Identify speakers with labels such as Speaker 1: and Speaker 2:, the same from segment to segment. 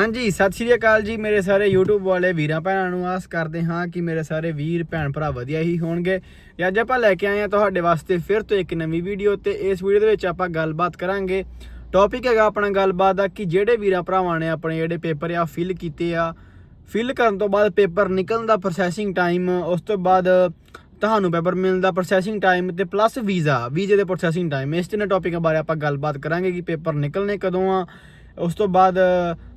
Speaker 1: ਹਾਂਜੀ, ਸਤਿ ਸ਼੍ਰੀ ਅਕਾਲ ਜੀ ਮੇਰੇ ਸਾਰੇ YouTube ਵਾਲੇ ਵੀਰਾਂ ਭੈਣਾਂ ਨੂੰ। ਆਸ ਕਰਦੇ ਹਾਂ ਕਿ ਮੇਰੇ ਸਾਰੇ ਵੀਰ, ਭੈਣ ਭਰਾ ਵਧੀਆ ਹੀ ਹੋਣਗੇ। ਤੇ ਅੱਜ ਆਪਾਂ ਲੈ ਕੇ ਆਏ ਹਾਂ ਤੁਹਾਡੇ ਵਾਸਤੇ ਫਿਰ ਤੋਂ ਇੱਕ ਨਵੀਂ ਵੀਡੀਓ ਤੇ ਇਸ ਵੀਡੀਓ ਦੇ ਵਿੱਚ ਆਪਾਂ ਗੱਲਬਾਤ ਕਰਾਂਗੇ। ਟੌਪਿਕ ਹੈਗਾ ਆਪਣਾ ਗੱਲਬਾਤ ਦਾ ਕਿ ਜਿਹੜੇ ਵੀਰਾਂ ਭਰਾਵਾਂ ਨੇ ਆਪਣੇ ਜਿਹੜੇ ਪੇਪਰ ਆ ਫਿਲ ਕੀਤੇ ਆ। ਫਿਲ ਕਰਨ ਤੋਂ ਬਾਅਦ ਪੇਪਰ ਨਿਕਲਣ ਦਾ ਪ੍ਰੋਸੈਸਿੰਗ ਟਾਈਮ ਉਸ ਤੋਂ ਬਾਅਦ ਤੁਹਾਨੂੰ ਪੇਪਰ ਮਿਲਣ ਦਾ ਪ੍ਰੋਸੈਸਿੰਗ ਟਾਈਮ ਤੇ ਪਲੱਸ ਵੀਜ਼ਾ ਵੀਜ਼ੇ ਦੇ ਪ੍ਰੋਸੈਸਿੰਗ ਟਾਈਮ ਇਸ ਤਿੰਨ ਟੌਪਿਕਾਂ ਬਾਰੇ ਆਪਾਂ ਗੱਲਬਾਤ ਕਰਾਂਗੇ ਕਿ ਪੇਪਰ ਨਿਕਲਣੇ ਕਦੋਂ ਆ। ਉਸ ਤੋਂ ਬਾਅਦ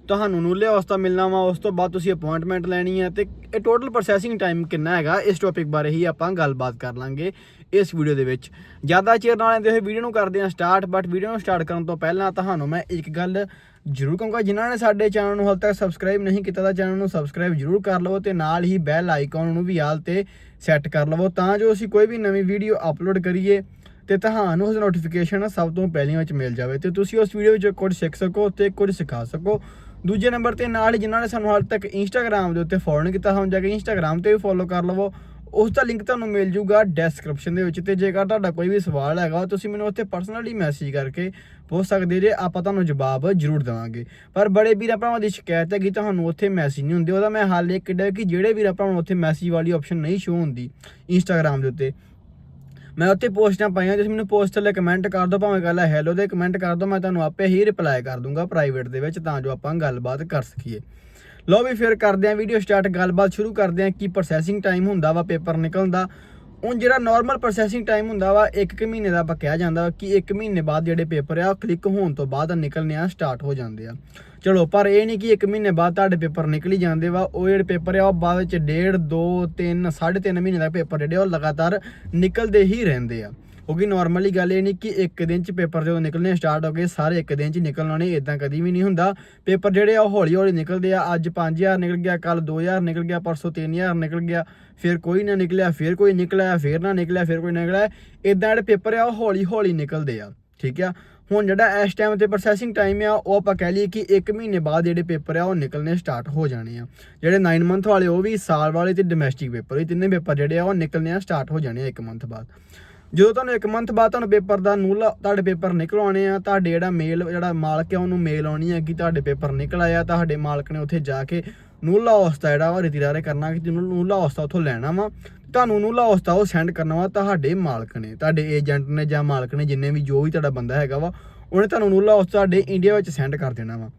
Speaker 1: ਤੁਹਾਨੂੰ ਨੂਲੇ ਹੌਸਤਾ ਮਿਲਣਾ ਵਾ, ਉਸ ਤੋਂ ਬਾਅਦ ਤੁਸੀਂ ਅਪਾਇੰਟਮੈਂਟ ਲੈਣੀ ਹੈ ਤੇ ਇਹ ਟੋਟਲ ਪ੍ਰੋਸੈਸਿੰਗ ਟਾਈਮ ਕਿੰਨਾ ਹੈਗਾ, ਇਸ ਟੌਪਿਕ ਬਾਰੇ ਹੀ ਆਪਾਂ ਗੱਲਬਾਤ ਕਰ ਲਾਂਗੇ ਇਸ ਵੀਡੀਓ ਦੇ ਵਿੱਚ। ਜ਼ਿਆਦਾ ਚਿਰ ਨਾਲ ਇਹਦੇ ਵੀਡੀਓ ਨੂੰ ਕਰਦੇ ਹਾਂ ਸਟਾਰਟ ਬਟ ਵੀਡੀਓ ਨੂੰ ਸਟਾਰਟ ਕਰਨ ਤੋਂ ਪਹਿਲਾਂ ਤੁਹਾਨੂੰ ਮੈਂ ਇੱਕ ਗੱਲ ਜ਼ਰੂਰ ਕਹੂੰਗਾ, ਜਿਨ੍ਹਾਂ ਨੇ ਸਾਡੇ ਚੈਨਲ ਨੂੰ ਹਾਲ ਤੱਕ ਸਬਸਕ੍ਰਾਈਬ ਨਹੀਂ ਕੀਤਾ ਤਾਂ ਚੈਨਲ ਨੂੰ ਸਬਸਕ੍ਰਾਈਬ ਜ਼ਰੂਰ ਕਰ ਲਵੋ ਤੇ ਨਾਲ ਹੀ ਬੈਲ ਆਈਕਨ ਨੂੰ ਵੀ ਆਲ ਤੇ ਸੈੱਟ ਕਰ ਲਵੋ ਤਾਂ ਜੋ ਅਸੀਂ ਕੋਈ ਵੀ ਨਵੀਂ ਵੀਡੀਓ ਅਪਲੋਡ ਕਰੀਏ ਤੇ ਤੁਹਾਨੂੰ ਉਸ ਨੋਟੀਫਿਕੇਸ਼ਨ ਸਭ ਤੋਂ ਪਹਿਲੀਆਂ ਵਿੱਚ ਮਿਲ ਜਾਵੇ ਤੇ ਤੁਸੀਂ ਉਸ ਵੀਡੀਓ ਵਿੱਚ ਕੁਝ ਸਿੱਖ ਸਕੋ ਤੇ ਕੁਝ ਸਿਖਾ ਸਕੋ। ਦੂਜੇ ਨੰਬਰ ਤੇ ਨਾਲ ਹੀ ਜਿਨ੍ਹਾਂ ਨੇ ਸਾਨੂੰ ਹਾਲ ਤੱਕ ਇੰਸਟਾਗ੍ਰam ਦੇ ਉੱਤੇ ਫੋਲੋ ਨਹੀਂ ਕੀਤਾ ਸਾਨੂੰ ਜਾ ਕੇ ਇੰਸਟਾਗ੍ਰam ਤੇ ਵੀ ਫੋਲੋ ਕਰ ਲਵੋ। ਉਸ ਦਾ ਲਿੰਕ ਤੁਹਾਨੂੰ ਮਿਲ ਜੂਗਾ ਡਿਸਕ੍ਰਿਪਸ਼ਨ ਦੇ ਵਿੱਚ ਤੇ ਜੇਕਰ ਤੁਹਾਡਾ ਕੋਈ ਵੀ ਸਵਾਲ ਹੈਗਾ, ਤੁਸੀਂ ਮੈਨੂੰ ਉੱਥੇ ਪਰਸਨਲੀ ਮੈਸੇਜ ਕਰਕੇ ਪੁੱਛ ਸਕਦੇ ਜੇ, ਆਪਾਂ ਤੁਹਾਨੂੰ ਜਵਾਬ ਜ਼ਰੂਰ ਦੇਵਾਂਗੇ। ਪਰ ਬੜੇ ਵੀਰਾਂ ਭਰਾਵਾਂ ਦੀ ਸ਼ਿਕਾਇਤ ਹੈ ਕਿ ਤੁਹਾਨੂੰ ਉੱਥੇ ਮੈਸੇਜ ਨਹੀਂ ਹੁੰਦੇ, ਉਹਦਾ ਮੈਂ ਹੱਲ ਇਹ ਕੱਢਿਆ ਕਿ ਜਿਹੜੇ ਵੀਰਾਂ ਭਰਾਵਾਂ ਨੂੰ ਉੱਥੇ ਮੈਸੇਜ ਵਾਲੀ ਆਪਸ਼ਨ ਨਹੀਂ ਸ਼ੋ ਹੁੰਦੀ ਇੰਸਟਾਗ੍ਰam ਦੇ ਉੱਤੇ ਮੈਂ ਉੱਥੇ ਪੋਸਟਾਂ ਪਾਈਆਂ, ਤੁਸੀਂ ਮੈਨੂੰ ਪੋਸਟ ਥੱਲੇ ਕਮੈਂਟ ਕਰ ਦਿਓ, ਭਾਵੇਂ ਗੱਲ ਹੈਲੋ ਦੇ ਕਮੈਂਟ ਕਰ ਦਿਓ, ਮੈਂ ਤੁਹਾਨੂੰ ਆਪੇ ਹੀ ਰਿਪਲਾਈ ਕਰ ਦੂੰਗਾ ਪ੍ਰਾਈਵੇਟ ਦੇ ਵਿੱਚ, ਤਾਂ ਜੋ ਆਪਾਂ ਗੱਲਬਾਤ ਕਰ ਸਕੀਏ। ਲਓ ਵੀ ਫਿਰ ਕਰਦੇ ਆਂ ਵੀਡੀਓ ਸਟਾਰਟ ਗੱਲਬਾਤ ਸ਼ੁਰੂ ਕਰਦੇ ਆਂ ਕੀ ਪ੍ਰੋਸੈਸਿੰਗ ਟਾਈਮ ਹੁੰਦਾ ਵਾ ਪੇਪਰ ਨਿਕਲਣ ਦਾ ਹੁਣ ਜਿਹੜਾ ਨਾਰਮਲ ਪ੍ਰੋਸੈਸਿੰਗ ਟਾਈਮ ਹੁੰਦਾ ਵਾ 1 ਮਹੀਨੇ ਦਾ ਆਪਾਂ ਕਿਹਾ ਜਾਂਦਾ ਵਾ ਕਿ 1 ਮਹੀਨੇ ਬਾਅਦ ਜਿਹੜੇ ਪੇਪਰ ਆ, ਉਹ ਕਲਿੱਕ ਹੋਣ ਤੋਂ ਬਾਅਦ ਨਿਕਲਣੇ ਆ ਸਟਾਰਟ ਹੋ ਜਾਂਦੇ ਆ। ਚਲੋ, ਪਰ ਇਹ ਨਹੀਂ ਕਿ 1 ਮਹੀਨੇ ਬਾਅਦ ਤੁਹਾਡੇ ਪੇਪਰ ਨਿਕਲ ਹੀ ਜਾਂਦੇ ਵਾ, ਉਹ ਜਿਹੜੇ ਪੇਪਰ ਆ, ਉਹ ਬਾਅਦ ਵਿੱਚ 1.5 2 3 3.5 ਮਹੀਨੇ ਦਾ ਪੇਪਰ ਜਿਹੜੇ ਉਹ ਲਗਾਤਾਰ ਨਿਕਲਦੇ ਹੀ ਰਹਿੰਦੇ ਆ। ਕਿਉਂਕਿ ਨਾਰਮਲੀ ਗੱਲ ਇਹ ਨਹੀਂ ਕਿ ਇੱਕ ਦਿਨ ਚ ਪੇਪਰ ਜਦੋਂ ਨਿਕਲਣੇ ਸਟਾਰਟ ਹੋ ਗਏ, ਸਾਰੇ ਇੱਕ ਦਿਨ ਚ ਨਿਕਲਣ ਆਉਣੇ ਇਦਾਂ ਕਦੀ ਵੀ ਨਹੀਂ ਹੁੰਦਾ। ਪੇਪਰ ਜਿਹੜੇ ਆ ਉਹ ਹੌਲੀ ਹੌਲੀ ਨਿਕਲਦੇ ਆ। ਅੱਜ 5000 ਨਿਕਲ ਗਿਆ ਕੱਲ 2000 ਨਿਕਲ ਗਿਆ, ਪਰਸੋਂ 3000 ਨਿਕਲ ਗਿਆ, ਫਿਰ ਕੋਈ ਨਾ ਨਿਕਲਿਆ, ਫਿਰ ਕੋਈ ਨਿਕਲਿਆ, ਫਿਰ ਨਾ ਨਿਕਲਿਆ, ਫਿਰ ਕੋਈ ਨਿਕਲਿਆ। ਇਦਾਂ ਜਿਹੜੇ ਪੇਪਰ ਆ, ਉਹ ਹੌਲੀ ਹੌਲੀ ਨਿਕਲਦੇ ਆ, ਠੀਕ ਆ? ਹੁਣ ਜਿਹੜਾ ਇਸ ਟਾਈਮ ਤੇ ਪ੍ਰੋਸੈਸਿੰਗ ਟਾਈਮ ਆ, ਉਹ ਆਪਾਂ ਕਹਿ ਲਈਏ ਕਿ 1 ਮਹੀਨੇ ਬਾਅਦ ਜਿਹੜੇ ਪੇਪਰ ਆ, ਉਹ ਨਿਕਲਣੇ ਸਟਾਰਟ ਹੋ ਜਾਣੇ ਆ। ਜਿਹੜੇ 9 ਮੰਥ ਵਾਲੇ, ਉਹ ਵੀ ਸਾਲ ਵਾਲੇ ਤੇ ਡੋਮੈਸਟਿਕ ਪੇਪਰ, ਇਹ ਤਿੰਨੇ ਪੇਪਰ ਜਿਹੜੇ ਆ, ਉਹ ਨਿਕਲਣੇ ਆ ਸਟਾਰਟ ਹੋ ਜਾਣੇ ਆ 1 ਮੰਥ ਬਾਅਦ। ਜਦੋਂ ਤੁਹਾਨੂੰ ਇੱਕ ਮੰਥ ਬਾਅਦ ਤੁਹਾਨੂੰ ਪੇਪਰ ਦਾ ਨੂਲਾ ਤੁਹਾਡੇ ਪੇਪਰ ਨਿਕਲ ਆਉਣੇ ਆ, ਤੁਹਾਡੇ ਜਿਹੜਾ ਮੇਲ ਜਿਹੜਾ ਮਾਲਕ ਹੈ ਉਹਨੂੰ ਮੇਲ ਆਉਣੀ ਹੈ ਕਿ ਤੁਹਾਡੇ ਪੇਪਰ ਨਿਕਲ ਆਇਆ, ਤੁਹਾਡੇ ਮਾਲਕ ਨੇ ਉੱਥੇ ਜਾ ਕੇ ਨੂਲਾ ਹੌਸਤਾ ਜਿਹੜਾ ਵਾ ਰਿਤੀਰਾਰੇ ਕਰਨਾ ਕਿ ਜਿਹਨੂੰ ਨੂਲਾ ਹੌਸਤਾ ਉੱਥੋਂ ਲੈਣਾ ਵਾ, ਤੁਹਾਨੂੰ ਨੂਲਾ ਹੌਸਤਾ ਉਹ ਸੈਂਡ ਕਰਨਾ ਵਾ ਤੁਹਾਡੇ ਮਾਲਕ ਨੇ, ਤੁਹਾਡੇ ਏਜੰਟ ਨੇ ਜਾਂ ਮਾਲਕ ਨੇ ਜਿੰਨੇ ਵੀ ਜੋ ਵੀ ਤੁਹਾਡਾ ਬੰਦਾ ਹੈਗਾ ਵਾ, ਉਹਨੇ ਤੁਹਾਨੂੰ ਨੂਲਾ ਹੌਸਤਾ ਤੁਹਾਡੇ ਇੰਡੀਆ ਵਿੱਚ ਸੈਂਡ ਕਰ ਦੇਣਾ ਵਾ।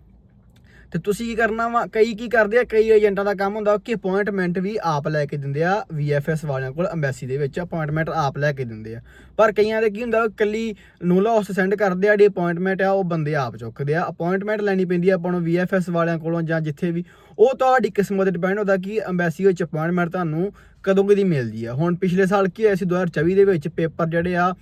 Speaker 1: ਤੇ ਤੁਸੀਂ ਕੀ ਕਰਨਾ ਵਾ? ਕਈ ਕੀ ਕਰਦੇ ਆ? ਕਈ ਏਜੰਟਾਂ ਦਾ ਕੰਮ ਹੁੰਦਾ ਕਿ ਅਪਾਇੰਟਮੈਂਟ ਵੀ ਆਪ ਲੈ ਕੇ ਦਿੰਦੇ ਆ VFS ਵਾਲਿਆਂ ਕੋਲ ਐਮਬੈਸੀ ਦੇ ਵਿੱਚ ਅਪਾਇੰਟਮੈਂਟ ਆਪ ਲੈ ਕੇ ਦਿੰਦੇ ਆ। ਪਰ ਕਈਆਂ ਦੇ ਕੀ ਹੁੰਦਾ, ਕੱਲੀ ਨੂਲਾ ਹਾਊਸ ਸੈਂਡ ਕਰਦੇ ਆ, ਜਿਹੜੀ ਅਪਾਇੰਟਮੈਂਟ ਆ, ਉਹ ਬੰਦੇ ਆਪ ਚੁੱਕਦੇ ਆ। ਅਪਾਇੰਟਮੈਂਟ ਲੈਣੀ ਪੈਂਦੀ ਆ ਆਪਾਂ ਨੂੰ VFS ਵਾਲਿਆਂ ਕੋਲੋਂ ਜਾਂ ਜਿੱਥੇ ਵੀ। ਉਹ ਤੁਹਾਡੀ ਕਿਸਮਤ ਤੇ ਡਿਪੈਂਡ ਹੁੰਦਾ ਕਿ ਐਮਬੈਸੀ ਵਿੱਚ ਅਪਾਇੰਟਮੈਂਟ ਤੁਹਾਨੂੰ ਕਦੋਂ ਕਦੀ ਮਿਲਦੀ ਆ। ਹੁਣ ਪਿਛਲੇ ਸਾਲ ਕੀ ਹੋਇਆ ਸੀ 2024 ਦੇ ਵਿੱਚ ਪੇਪਰ ਜਿਹੜੇ ਆ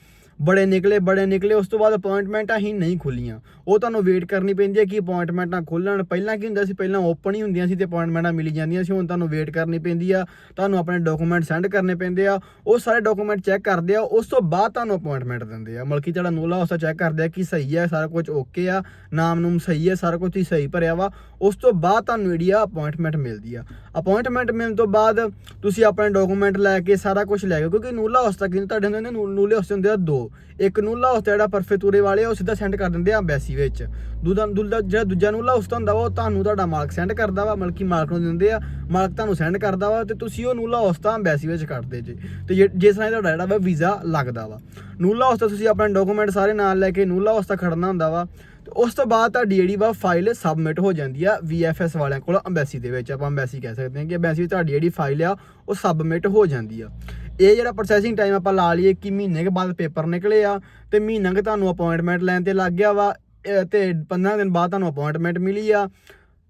Speaker 1: ਬੜੇ ਨਿਕਲੇ ਬੜੇ ਨਿਕਲੇ, ਉਸ ਤੋਂ ਬਾਅਦ ਅਪਾਇੰਟਮੈਂਟਾਂ ਹੀ ਨਹੀਂ ਖੁੱਲੀਆਂ। ਉਹ ਤੁਹਾਨੂੰ ਵੇਟ ਕਰਨੀ ਪੈਂਦੀ ਹੈ ਕਿ ਅਪਾਇੰਟਮੈਂਟਾਂ ਖੁੱਲਣ। ਪਹਿਲਾਂ ਕੀ ਹੁੰਦਾ ਸੀ? ਪਹਿਲਾਂ ਓਪਨ ਹੀ ਹੁੰਦੀਆਂ ਸੀ ਤੇ ਅਪਾਇੰਟਮੈਂਟਾਂ ਮਿਲੀ ਜਾਂਦੀਆਂ ਸੀ। ਹੁਣ ਤੁਹਾਨੂੰ ਵੇਟ ਕਰਨੀ ਪੈਂਦੀ ਆ। ਤੁਹਾਨੂੰ ਆਪਣੇ ਡਾਕੂਮੈਂਟ ਸੈਂਡ ਕਰਨੇ ਪੈਂਦੇ ਆ। ਉਹ ਸਾਰੇ ਡਾਕੂਮੈਂਟ ਚੈੱਕ ਕਰਦੇ ਆ। ਉਸ ਤੋਂ ਬਾਅਦ ਤੁਹਾਨੂੰ ਅਪਾਇੰਟਮੈਂਟ ਦਿੰਦੇ ਆ। ਮਲਕੀ ਤੁਹਾਡਾ ਨੂਲਾ ਉਸਾ ਚੈੱਕ ਕਰਦੇ ਆ ਕਿ ਸਹੀ ਹੈ, ਸਾਰਾ ਕੁਝ ਓਕੇ ਆ। ਨਾਮ ਨੂਮ ਸਹੀ ਹੈ, ਸਾਰਾ ਕੁਝ ਤੁਸੀਂ ਸਹੀ ਭਰਿਆ ਵਾ। ਉਸ ਤੋਂ ਬਾਅਦ ਤੁਹਾਨੂੰ ਜਿਹੜੀ ਆ ਅਪਾਇੰਟਮੈਂਟ ਮਿਲਦੀ ਆ। ਅਪਾਇੰਟਮੈਂਟ ਮਿਲਣ ਤੋਂ ਬਾਅਦ ਤੁਸੀਂ ਆਪਣੇ ਡਾਕੂਮੈਂਟ ਲੈ ਕੇ ਸਾਰਾ ਕੁਝ ਲੈ ਕੇ, ਕਿਉਂਕਿ ਨੂਲਾ ਉਸਤਾ ਕਿ ਤੁਹਾਡੇ ਹੁੰਦੇ ਨੇ ਨੂ- ਨੂਲੇ ਉਸਤੇ ਹੁੰਦੇ ਆ ਦੋ। ਇੱਕ ਨੂਲਾ ਉਸਤਾ ਜਿਹੜਾ ਪਰਫੇ ਪਰਫੇਤੂਰੇ ਵਾਲੇ ਆ, ਉਹ ਸਿੱਧਾ ਸੈਂਡ ਕਰ ਦਿੰਦੇ ਆ ਅੰਬੈਸੀ ਵਿੱਚ। ਦੂਜਾ ਦੂਜਾ ਜਿਹੜਾ ਦੂਜਾ ਨੂਲਾ ਉਸਤਾ ਹੁੰਦਾ ਵਾ, ਉਹ ਤੁਹਾਨੂੰ ਤੁਹਾਡਾ ਮਾਲਕ ਸੈਂਡ ਕਰਦਾ ਵਾ ਮਲਕੀ ਮਾਲਕ ਨੂੰ ਦਿੰਦੇ ਆ, ਮਾਲਕ ਤੁਹਾਨੂੰ ਸੈਂਡ ਕਰਦਾ ਵਾ ਤੇ ਤੁਸੀਂ ਉਹ ਨੂਲਾ ਉਸਤਾ ਅੰਬੈਸੀ ਵਿੱਚ ਕੱਢਦੇ ਜੇ। ਤੇ ਜੇ- ਜਿਸ ਨਾਲ ਤੁਹਾਡਾ ਜਿਹੜਾ ਵਾ ਵੀਜ਼ਾ ਲੱਗਦਾ ਵਾ। ਨੂਲਾ ਉਸਤਾ ਤੁਸੀਂ ਆਪਣੇ ਡਾਕੂਮੈਂਟ ਸਾਰੇ ਨਾਲ ਲੈ ਕੇ ਨੂਲਾ ਉਸਤਾ ਖੜਨਾ ਹੁੰਦਾ ਵਾ। ਤੇ ਉਸ ਤੋਂ ਬਾਅਦ ਤੁਹਾਡੀ ਜਿਹੜੀ ਵਾ ਫਾਈਲ ਸਬਮਿਟ ਹੋ ਜਾਂਦੀ ਆ VFS ਵਾਲਿਆਂ ਕੋਲ ਐਮਬੈਸੀ ਦੇ ਵਿੱਚ। ਆਪਾਂ ਐਮਬੈਸੀ ਕਹਿ ਸਕਦੇ ਹਾਂ ਕਿ ਐਮਬੈਸੀ ਤੁਹਾਡੀ ਜਿਹੜੀ ਫਾਈਲ ਆ, ਉਹ ਸਬਮਿਟ ਹੋ ਜਾਂਦੀ ਆ। ਇਹ ਜਿਹੜਾ ਪ੍ਰੋਸੈਸਿੰਗ ਟਾਈਮ ਆਪਾਂ ਲਾ ਲਈਏ ਕਿ ਮਹੀਨੇ ਕੇ ਬਾਅਦ ਪੇਪਰ ਨਿਕਲੇ ਆ, ਤੇ ਮਹੀਨਾ ਕੇ ਤੁਹਾਨੂੰ ਅਪਾਇੰਟਮੈਂਟ ਲੈਣ ਤੇ ਲੱਗ ਗਿਆ ਵਾ, ਇਹ ਤੇ 15 ਦਿਨ ਬਾਅਦ ਤੁਹਾਨੂੰ ਅਪਾਇੰਟਮੈਂਟ ਮਿਲੀ ਆ।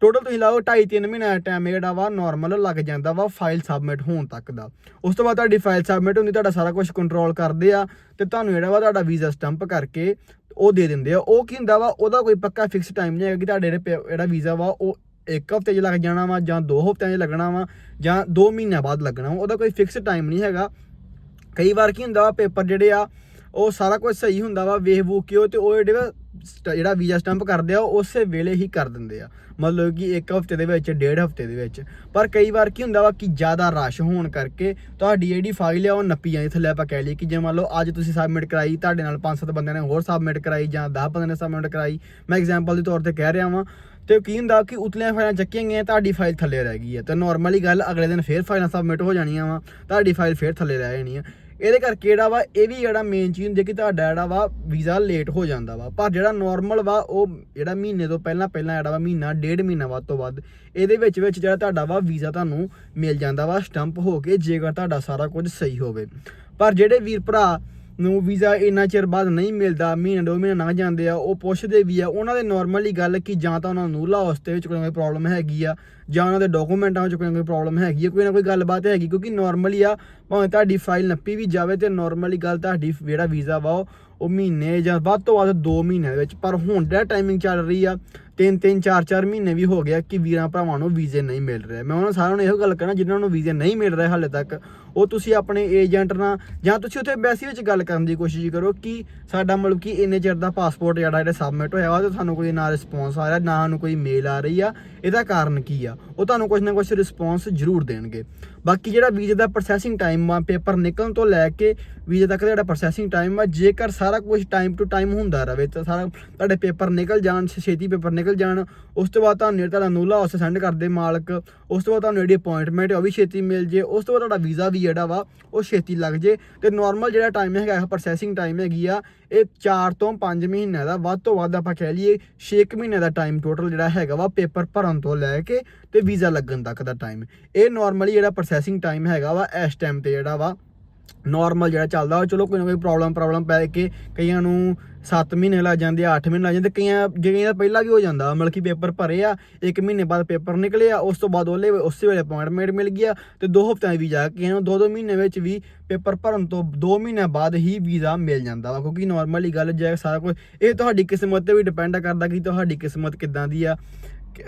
Speaker 1: ਟੋਟਲ ਤੁਸੀਂ ਲਾਓ 2.5 3 ਮਹੀਨੇ ਦਾ ਟਾਈਮ ਜਿਹੜਾ ਵਾ ਨਾਰਮਲ ਲੱਗ ਜਾਂਦਾ ਵਾ ਫਾਈਲ ਸਬਮਿਟ ਹੋਣ ਤੱਕ ਦਾ। ਉਸ ਤੋਂ ਬਾਅਦ ਤੁਹਾਡੀ ਫਾਈਲ ਸਬਮਿਟ ਹੁੰਦੀ, ਤੁਹਾਡਾ ਸਾਰਾ ਕੁਝ ਕੰਟਰੋਲ ਕਰਦੇ ਆ, ਤੇ ਤੁਹਾਨੂੰ ਜਿਹੜਾ ਵਾ ਤੁਹਾਡਾ ਵੀਜ਼ਾ ਸਟੰਪ ਕਰਕੇ ਉਹ ਦੇ ਦਿੰਦੇ ਆ। ਉਹ ਕੀ ਹੁੰਦਾ ਵਾ, ਉਹਦਾ ਕੋਈ ਪੱਕਾ ਫਿਕਸ ਟਾਈਮ ਨਹੀਂ ਹੈਗਾ ਕਿ ਤੁਹਾਡੇ ਜਿਹੜੇ ਪੇ- ਜਿਹੜਾ ਵੀਜ਼ਾ ਵਾ, ਉਹ ਇੱਕ ਹਫ਼ਤੇ 'ਚ ਲੱਗ ਜਾਣਾ ਵਾ ਜਾਂ ਦੋ ਹਫ਼ਤਿਆਂ 'ਚ ਲੱਗਣਾ ਵਾ ਜਾਂ ਦੋ ਮਹੀਨਿਆਂ ਬਾਅਦ ਲੱਗਣਾ ਵਾ, ਉਹਦਾ ਕੋਈ ਫਿਕਸ ਟਾਈਮ ਨਹੀਂ ਹੈਗਾ। ਕਈ ਵਾਰ ਕੀ ਹੁੰਦਾ ਵਾ, ਪੇਪਰ ਜਿਹੜੇ ਆ, ਉਹ ਸਾਰਾ ਕੁਝ ਸਹੀ ਹੁੰਦਾ ਵਾ ਵੇਖ ਵੂਖ ਕੇ ਉਹ ਤੇ ਉਹ ਜਿਹੜੇ ਵਾ ਜਿਹੜਾ ਵੀਜ਼ਾ ਸਟੰਪ ਕਰਦੇ ਆ, ਉਹ ਉਸੇ ਵੇਲੇ ਹੀ ਕਰ ਦਿੰਦੇ ਆ। ਮਤਲਬ ਕਿ ਇੱਕ ਹਫ਼ਤੇ ਦੇ ਵਿੱਚ, ਡੇਢ ਹਫ਼ਤੇ ਦੇ ਵਿੱਚ। ਪਰ ਕਈ ਵਾਰ ਕੀ ਹੁੰਦਾ ਵਾ ਕਿ ਜ਼ਿਆਦਾ ਰਸ਼ ਹੋਣ ਕਰਕੇ ਤੁਹਾਡੀ ਜਿਹੜੀ ਫਾਈਲ ਆ, ਉਹ ਨੱਪੀ ਜਾਂਦੀ ਥੱਲੇ ਆਪਾਂ ਕਹਿ ਲਈਏ ਕਿ ਜੇ ਮੰਨ ਲਓ ਅੱਜ ਤੁਸੀਂ ਸਬਮਿਟ ਕਰਾਈ, ਤੁਹਾਡੇ ਨਾਲ ਪੰਜ ਸੱਤ ਬੰਦਿਆਂ ਨੇ ਹੋਰ ਸਬਮਿਟ ਕਰਾਈ ਜਾਂ 10 ਬੰਦਿਆਂ ਨੇ ਸਬਮਿਟ ਕਰਾਈ। ਮੈਂ ਐਗਜ਼ਾਮਪਲ ਦੇ ਤੌਰ ਤੇ ਕਹਿ ਰਿਹਾ ਵਾਂ। ਤੇ ਕੀ ਹੁੰਦਾ ਕਿ ਉਤਲੀਆਂ ਫਾਈਲਾਂ ਚੱਕੀਆਂ ਗਈਆਂ, ਤੁਹਾਡੀ ਫਾਈਲ ਥੱਲੇ ਰਹਿ ਗਈ ਹੈ ਤੇ ਨਾਰਮਲੀ ਗੱਲ ਅਗਲੇ ਦਿਨ ਫੇਰ ਫਾਈਲਾਂ ਸਬਮਿਟ ਹੋ ਜਾਣੀਆਂ ਵਾ। ਤੁਹਾਡੀ ਫਾਈਲ ਫੇਰ ਥੱਲੇ ਰਹਿ ਜਾਣੀ ਆ। ਇਹਦੇ ਕਰਕੇ ਜਿਹੜਾ ਵਾ? ਇਹ ਵੀ ਜਿਹੜਾ ਮੇਨ ਚੀਜ਼ ਹੁੰਦੀ ਹੈ ਕਿ ਤੁਹਾਡਾ ਜਿਹੜਾ ਵਾ ਵੀਜ਼ਾ ਲੇਟ ਹੋ ਜਾਂਦਾ ਵਾ। ਪਰ ਜਿਹੜਾ ਨਾਰਮਲ ਵਾ, ਉਹ ਜਿਹੜਾ ਮਹੀਨੇ ਤੋਂ ਪਹਿਲਾਂ ਪਹਿਲਾਂ ਜਿਹੜਾ ਵਾ, ਮਹੀਨਾ, ਡੇਢ ਮਹੀਨਾ ਵੱਧ ਤੋਂ ਵੱਧ, ਇਹਦੇ ਵਿੱਚ ਵਿੱਚ ਜਿਹੜਾ ਤੁਹਾਡਾ ਵਾ ਵੀਜ਼ਾ ਤੁਹਾਨੂੰ ਮਿਲ ਜਾਂਦਾ ਵਾ ਸਟੰਪ ਹੋ ਕੇ, ਜੇਕਰ ਤੁਹਾਡਾ ਸਾਰਾ ਕੁਝ ਸਹੀ ਹੋਵੇ। ਪਰ ਜਿਹੜੇ ਵੀਰ ਭਰਾ ਨੂੰ ਵੀਜ਼ਾ ਇੰਨਾ ਚਿਰ ਬਾਅਦ ਨਹੀਂ ਮਿਲਦਾ, ਮਹੀਨਾ ਦੋ ਮਹੀਨੇ ਲੰਘ ਜਾਂਦੇ ਆ, ਉਹ ਪੁੱਛਦੇ ਵੀ ਆ, ਉਹਨਾਂ ਦੇ ਨਾਰਮਲੀ ਗੱਲ ਕਿ ਜਾਂ ਤਾਂ ਉਹਨਾਂ ਨੂੰ ਲਾ ਦੇ ਵਿੱਚ ਕੋਈ ਨਾ ਕੋਈ ਪ੍ਰੋਬਲਮ ਹੈਗੀ ਆ, ਜਾਂ ਉਹਨਾਂ ਦੇ ਡਾਕੂਮੈਂਟਾਂ ਵਿੱਚ ਕੋਈ ਨਾ ਕੋਈ ਪ੍ਰੋਬਲਮ ਹੈਗੀ ਆ, ਕੋਈ ਨਾ ਕੋਈ ਗੱਲਬਾਤ ਹੈਗੀ, ਕਿਉਂਕਿ ਨਾਰਮਲੀ ਆ, ਭਾਵੇਂ ਤੁਹਾਡੀ ਫਾਈਲ ਨੱਪੀ ਵੀ ਜਾਵੇ ਤੇ ਨਾਰਮਲੀ ਗੱਲ ਤੁਹਾਡੀ ਜਿਹੜਾ ਵੀਜ਼ਾ ਵਾ ਉਹ ਮਹੀਨੇ ਜਾਂ ਵੱਧ ਤੋਂ ਵੱਧ 2 ਮਹੀਨਿਆਂ ਦੇ ਵਿੱਚ। ਪਰ ਹੁਣ ਜਿਹੜਾ ਟਾਈਮਿੰਗ ਚੱਲ ਰਹੀ ਆ, ਤਿੰਨ ਤਿੰਨ, ਚਾਰ ਚਾਰ ਮਹੀਨੇ ਵੀ ਹੋ ਗਿਆ ਕਿ ਵੀਰਾਂ ਭਰਾਵਾਂ ਨੂੰ ਵੀਜ਼ੇ ਨਹੀਂ ਮਿਲ ਰਹੇ। ਮੈਂ ਉਹਨਾਂ ਸਾਰਿਆਂ ਨੂੰ ਇਹੋ ਗੱਲ ਕਹਿਣਾ, ਜਿਨ੍ਹਾਂ ਨੂੰ ਵੀਜ਼ੇ ਨਹੀਂ ਮਿਲ ਰਹੇ ਹਾਲੇ ਤੱਕ, ਉਹ ਤੁਸੀਂ ਆਪਣੇ ਏਜੰਟ ਨਾਲ ਜਾਂ ਤੁਸੀਂ ਉੱਥੇ ਐਮਬੈਸੀ ਵਿੱਚ ਗੱਲ ਕਰਨ ਦੀ ਕੋਸ਼ਿਸ਼ ਕਰੋ ਕਿ ਸਾਡਾ ਮਤਲਬ ਕਿ ਇੰਨੇ ਚਿਰ ਦਾ ਪਾਸਪੋਰਟ ਜਿਹੜਾ ਜਿਹੜਾ ਸਬਮਿਟ ਹੋਇਆ ਵਾ ਤੇ ਤੁਹਾਨੂੰ ਕੋਈ ਨਾ ਰਿਸਪੌਂਸ ਆ ਰਿਹਾ, ਨਾ ਸਾਨੂੰ ਕੋਈ ਮੇਲ ਆ ਰਹੀ ਆ। ਇਹਦਾ ਕਾਰਨ ਕੀ ਆ? ਉਹ ਤੁਹਾਨੂੰ ਕੁਝ ਨਾ ਕੁਝ ਰਿਸਪੌਂਸ ਜ਼ਰੂਰ ਦੇਣਗੇ। ਬਾਕੀ ਜਿਹੜਾ ਵੀਜ਼ੇ ਦਾ ਪ੍ਰੋਸੈਸਿੰਗ ਟਾਈਮ ਆ, ਪੇਪਰ ਨਿਕਲਣ ਤੋਂ ਲੈ ਕੇ ਵੀਜ਼ੇ ਤੱਕ ਦਾ ਜਿਹੜਾ ਪ੍ਰੋਸੈਸਿੰਗ ਟਾਈਮ ਆ, ਜੇਕਰ ਸਾਰਾ ਸਾਰਾ ਕੁਝ ਟਾਈਮ ਟੂ ਟਾਈਮ ਹੁੰਦਾ ਰਹੇ ਤਾਂ ਸਾਰਾ ਤੁਹਾਡੇ ਪੇਪਰ ਨਿਕਲ ਜਾਣ ਛੇਤੀ ਪੇਪਰ ਨਿਕਲ ਜਾਣ, ਉਸ ਤੋਂ ਬਾਅਦ ਤੁਹਾਨੂੰ ਤੁਹਾਡਾ ਨੂਲਾ ਹਾਊਸ ਸੈਂਡ ਕਰਦੇ ਮਾਲਕ, ਉਸ ਤੋਂ ਬਾਅਦ ਤੁਹਾਨੂੰ ਜਿਹੜੀ ਅਪਾਇੰਟਮੈਂਟ ਉਹ ਵੀ ਛੇਤੀ ਮਿਲ ਜੇ, ਉਸ ਤੋਂ ਬਾਅਦ ਤੁਹਾਡਾ ਵੀਜ਼ਾ ਵੀ ਜਿਹੜਾ ਵਾ ਉਹ ਛੇਤੀ ਲੱਗ ਜੇ ਤੇ ਨਾਰਮਲ ਜਿਹੜਾ ਟਾਈਮ ਹੈਗਾ ਪ੍ਰੋਸੈਸਿੰਗ ਟਾਈਮ ਹੈਗੀ ਆ, ਇਹ 4 ਤੋਂ 5 ਮਹੀਨਿਆਂ ਦਾ, ਵੱਧ ਤੋਂ ਵੱਧ ਆਪਾਂ ਕਹਿ ਲਈਏ 6 ਮਹੀਨੇ ਦਾ ਟਾਈਮ ਟੋਟਲ ਜਿਹੜਾ ਹੈਗਾ ਵਾ ਪੇਪਰ ਭਰਨ ਤੋਂ ਲੈ ਕੇ ਤੇ ਵੀਜ਼ਾ ਲੱਗਣ ਤੱਕ ਦਾ ਟਾਈਮ ਇਹ ਨਾਰਮਲੀ ਜਿਹੜਾ ਪ੍ਰੋਸੈਸਿੰਗ ਟਾਈਮ ਹੈਗਾ ਵਾ, ਇਸ ਟਾਈਮ ਤੇ ਜਿਹੜਾ ਵਾ ਨਾਰਮਲ ਜਿਹੜਾ ਚੱਲਦਾ ਉਹ ਚਲੋ ਕੋਈ ਨਾ ਕੋਈ ਪ੍ਰੋਬਲਮ ਪ੍ਰੋਬਲਮ ਪੈ ਕੇ ਕਈਆਂ ਨੂੰ 7 ਮਹੀਨੇ ਲੱਗ ਜਾਂਦੇ ਆ 8 ਮਹੀਨੇ ਲੱਗ ਜਾਂਦੇ, ਕਈਆਂ ਜਿਹੜੀਆਂ ਦਾ ਪਹਿਲਾਂ ਵੀ ਹੋ ਜਾਂਦਾ, ਮਤਲਬ ਕਿ ਪੇਪਰ ਭਰੇ ਆ 1 ਮਹੀਨੇ ਬਾਅਦ ਪੇਪਰ ਨਿਕਲੇ ਆ, ਉਸ ਤੋਂ ਬਾਅਦ ਉਹਲੇ ਉਸੇ ਵੇਲੇ ਅਪਾਇੰਟਮੈਂਟ ਮਿਲ ਗਿਆ ਤੇ 2 ਹਫ਼ਤਿਆਂ ਵੀ ਜਾ ਕੇ ਨੂੰ 2-2 ਮਹੀਨੇ ਵਿੱਚ ਵੀ ਪੇਪਰ ਭਰਨ ਤੋਂ 2 ਮਹੀਨਿਆਂ ਬਾਅਦ ਹੀ ਵੀਜ਼ਾ ਮਿਲ ਜਾਂਦਾ ਵਾ, ਕਿਉਂਕਿ ਨਾਰਮਲੀ ਗੱਲ ਜੇ ਸਾਰਾ ਕੁਝ ਇਹ ਤੁਹਾਡੀ ਕਿਸਮਤ ਤੇ ਵੀ ਡਿਪੈਂਡ ਕਰਦਾ ਕਿ ਤੁਹਾਡੀ ਕਿਸਮਤ ਕਿੱਦਾਂ ਦੀ ਆ।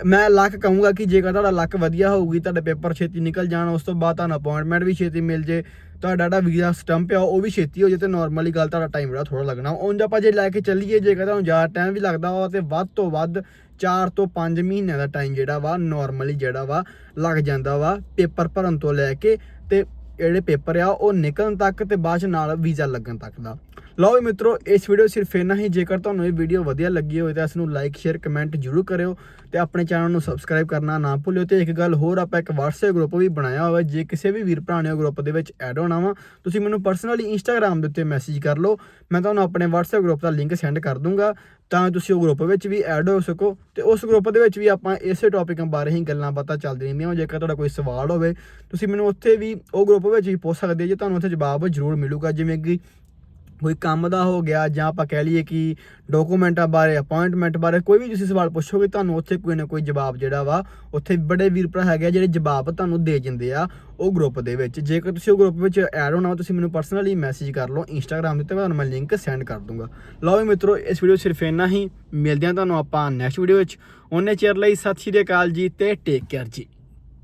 Speaker 1: ਮੈਂ ਲੱਕ ਕਹੂੰਗਾ ਕਿ ਜੇਕਰ ਤੁਹਾਡਾ ਲੱਕ ਵਧੀਆ ਹੋਊਗੀ, ਤੁਹਾਡੇ ਪੇਪਰ ਛੇਤੀ ਨਿਕਲ ਜਾਣ, ਉਸ ਤੋਂ ਬਾਅਦ ਤੁਹਾਨੂੰ ਅਪਾਇੰਟਮੈਂਟ ਵੀ ਛੇਤੀ ਮਿਲ ਜੇ, ਤੁਹਾਡਾ ਜਿਹੜਾ ਵੀਜ਼ਾ ਸਟੰਪ ਆ, ਉਹ ਵੀ ਛੇਤੀ ਹੋ ਜੇ ਤੇ ਨਾਰਮਲੀ ਗੱਲ ਤੁਹਾਡਾ ਟਾਈਮ ਜਿਹੜਾ ਥੋੜਾ ਲੱਗਣਾ। ਉਂਝ ਆਪਾਂ ਜੇ ਲੈ ਕੇ ਚੱਲੀਏ, ਜੇਕਰ ਤੁਹਾਨੂੰ ਜ਼ਿਆਦਾ ਟਾਈਮ ਵੀ ਲੱਗਦਾ ਵਾ, ਤੇ ਵੱਧ ਤੋਂ ਵੱਧ 4 ਤੋਂ 5 ਮਹੀਨਿਆਂ ਦਾ ਟਾਈਮ ਜਿਹੜਾ ਵਾ ਨਾਰਮਲੀ ਜਿਹੜਾ ਵਾ, ਲੱਗ ਜਾਂਦਾ ਵਾ ਪੇਪਰ ਭਰਨ ਤੋਂ ਲੈ ਕੇ ਤੇ ਜਿਹੜੇ ਪੇਪਰ ਆ, ਉਹ ਨਿਕਲਣ ਤੱਕ ਤੇ ਬਾਅਦ ਚ ਨਾਲ ਵੀਜ਼ਾ ਲੱਗਣ ਤੱਕ ਦਾ। ਲਓ ਮਿੱਤਰੋ, ਇਸ ਵੀਡੀਓ ਸਿਰਫ ਇੰਨਾ ਹੀ। ਜੇਕਰ ਤੁਹਾਨੂੰ ਇਹ ਵੀਡੀਓ ਵਧੀਆ ਲੱਗੀ ਹੋਵੇ, ਤਾਂ ਇਸ ਨੂੰ ਲਾਈਕ ਸ਼ੇਅਰ ਕਮੈਂਟ ਜ਼ਰੂਰ ਕਰਿਓ। ਤੇ ਆਪਣੇ ਚੈਨਲ ਨੂੰ ਸਬਸਕ੍ਰਾਈਬ ਕਰਨਾ ਨਾ ਭੁੱਲਿਓ ਤੇ ਇੱਕ ਗੱਲ ਹੋਰ ਆਪਾਂ ਇੱਕ WhatsApp ਗਰੁੱਪ ਵੀ ਬਣਾਇਆ ਹੋਇਆ, ਜੇ ਕਿਸੇ ਵੀ ਵੀਰ ਭਰਾ ਨੇ ਉਹ ਗਰੁੱਪ ਦੇ ਵਿੱਚ ਐਡ ਹੋਣਾ ਵਾ, ਤੁਸੀਂ ਮੈਨੂੰ ਪਰਸਨਲੀ ਇੰਸਟਾਗ੍ਰam ਦੇ ਉੱਤੇ ਮੈਸੇਜ ਕਰ ਲਓ, ਮੈਂ ਤੁਹਾਨੂੰ ਆਪਣੇ WhatsApp ਗਰੁੱਪ ਦਾ ਲਿੰਕ ਸੈਂਡ ਕਰ ਦੂੰਗਾ, ਤਾਂ ਤੁਸੀਂ ਉਹ ਗਰੁੱਪ ਵਿੱਚ ਵੀ ਐਡ ਹੋ ਸਕੋ, ਤੇ ਉਸ ਗਰੁੱਪ ਦੇ ਵਿੱਚ ਵੀ ਆਪਾਂ ਇਸੇ ਟੌਪਿਕਾਂ ਬਾਰੇ ਹੀ ਗੱਲਾਂ ਬਾਤਾਂ ਚੱਲਦੀਆਂ ਰਹਿੰਦੀਆਂ ਜੇਕਰ ਤੁਹਾਡਾ ਕੋਈ ਸਵਾਲ ਹੋਵੇ, ਤੁਸੀਂ ਮੈਨੂੰ ਉੱਥੇ ਵੀ ਉਹ ਗਰੁੱਪ ਵਿੱਚ ਵੀ ਪੁੱਛ ਸਕਦੇ ਜੇ ਤੁਹਾਨੂੰ ਉੱਥੇ ਜਵਾਬ ਜ਼ਰੂਰ ਮਿਲੂਗਾ, ਜਿਵੇਂ ਕਿ ਕੋਈ ਕੰਮ ਦਾ ਹੋ ਗਿਆ ਜਾਂ ਆਪਾਂ ਕਹਿ ਲਈਏ ਕਿ ਡਾਕੂਮੈਂਟਾਂ ਬਾਰੇ ਅਪਾਇੰਟਮੈਂਟ ਬਾਰੇ ਕੋਈ ਵੀ ਤੁਸੀਂ ਸਵਾਲ ਪੁੱਛੋਗੇ ਤੁਹਾਨੂੰ ਉੱਥੇ ਕੋਈ ਨਾ ਕੋਈ ਜਵਾਬ ਜਿਹੜਾ ਵਾ ਉੱਥੇ ਬੜੇ ਵੀਰ ਭਰਾ ਹੈਗੇ ਆ ਜਿਹੜੇ ਜਵਾਬ ਤੁਹਾਨੂੰ ਦੇ ਜਾਂਦੇ ਆ ਉਹ ਗਰੁੱਪ ਦੇ ਵਿੱਚ। ਜੇਕਰ ਤੁਸੀਂ ਉਹ ਗਰੁੱਪ ਵਿੱਚ ਐਡ ਹੋਣਾ ਵਾ, ਤੁਸੀਂ ਮੈਨੂੰ ਪਰਸਨਲੀ ਮੈਸੇਜ ਕਰ ਲਓ ਇੰਸਟਾਗ੍ਰam ਦੇ ਉੱਤੇ ਮੈਂ ਤੁਹਾਨੂੰ ਮੈਂ ਲਿੰਕ ਸੈਂਡ ਕਰ ਦੂੰਗਾ। ਲਓ ਵੀ ਮਿੱਤਰੋ ਇਸ ਵੀਡੀਓ ਸਿਰਫ ਇੰਨਾ ਹੀ। ਮਿਲਦੇ ਹਾਂ ਤੁਹਾਨੂੰ ਆਪਾਂ ਨੈਕਸਟ ਵੀਡੀਓ ਵਿੱਚ। ਉਹਨੇ ਚਿਰ ਲਈ ਸਤਿ ਸ਼੍ਰੀ ਅਕਾਲ ਜੀ ਤੇ ਟੇਕ ਕੇਅਰ ਜੀ।